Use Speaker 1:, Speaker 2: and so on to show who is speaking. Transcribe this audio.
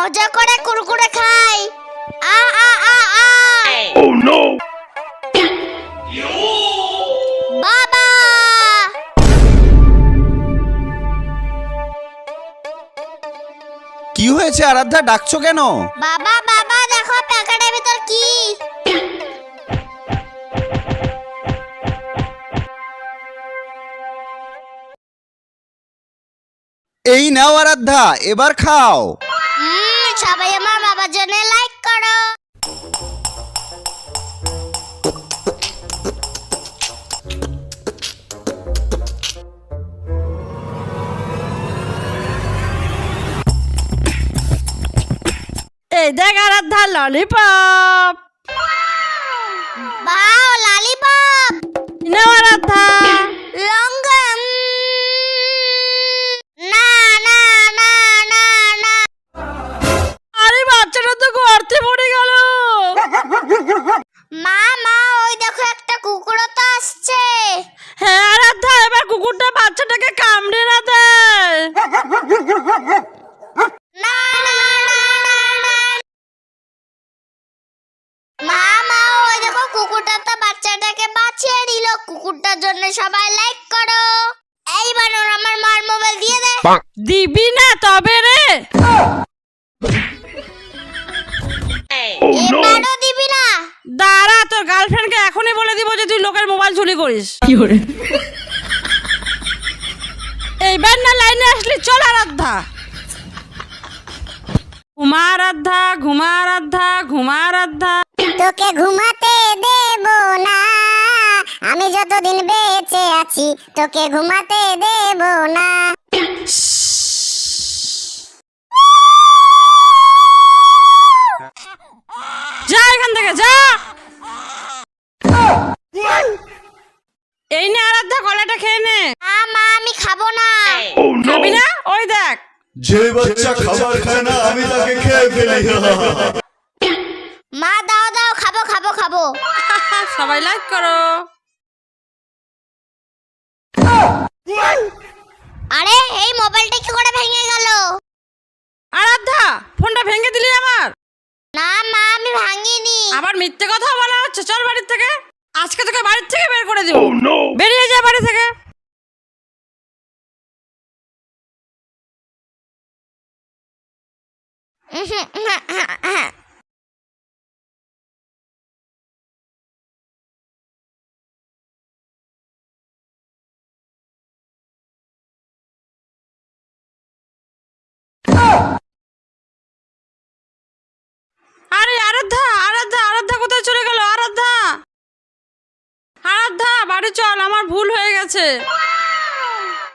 Speaker 1: মজা করে কুরকুরে খাই। আ আ আ আ।
Speaker 2: Oh no!
Speaker 1: বাবা!
Speaker 3: কি হয়েছে আরাধ্যা? ডাকছো কেন?
Speaker 1: বাবা বাবা দেখো প্যাকেটের ভিতর কি।
Speaker 3: এই নাও আরাধ্যা এবার খাও।
Speaker 1: হুম সবাই আমার বাবার জন্য লাইক করো।
Speaker 4: এই দেখ আরাধ্যা ললিপপ
Speaker 1: বাও লালিপপ
Speaker 4: নাও আরাধ্যা
Speaker 1: লঙ্কা
Speaker 4: বাচ্চাটাকে
Speaker 1: দিল কুকুরটার জন্য সবাই লাইক করো। এই বানর আমার মার মোবাইল দিয়ে দে।
Speaker 4: দিবি না তবে রে।
Speaker 1: এবারও দিবি না।
Speaker 4: দাঁড়া তোর গার্লফ্রেন্ডকে এখনই বলে দিব যে তুই লোকের মোবাইল চুরি করিস। কি করে? এইবার না লাইনে আসলি চল আরাধ্যা। ঘুমা আরাধ্যা ঘুমা আরাধ্যা ঘুমা আরাধ্যা।
Speaker 1: তোকে ঘুমাতে যতদিন বেঁচে আছি? তোকে ঘুমাতে দেব না।
Speaker 4: যা এখান থেকে যা। এই নে আরাধ্যা কলাটা খেয়ে নে।
Speaker 1: মা মা আমি খাব না।
Speaker 4: খাবি না? ওই দেখ।
Speaker 5: যে বাচ্চা খাবার খায় না আমি তাকে খেয়ে ফেলি।
Speaker 1: মা দাও দাও খাব খাব খাব।
Speaker 4: সবাই লাইক করো
Speaker 1: আরে এই মোবাইলটা কি করে ভেঙে গেল
Speaker 4: আরাধ্যা ফোনটা ভেঙে দিলি আমার
Speaker 1: না মা আমি ভাঙিনি
Speaker 4: আবার মিথ্যে কথা বলা হচ্ছে চল বাড়ির থেকে। আজকে তোকে বাড়ির থেকে বের করে দিব।
Speaker 2: Oh
Speaker 4: বেরিয়ে যা বাড়ি থেকে। আরে আরাধ্যা আরাধ্যা আরাধ্যা কোথায় চলে গেল আরাধ্যা আরাধ্যা বাড়ি চল আমার ভুল হয়ে গেছে।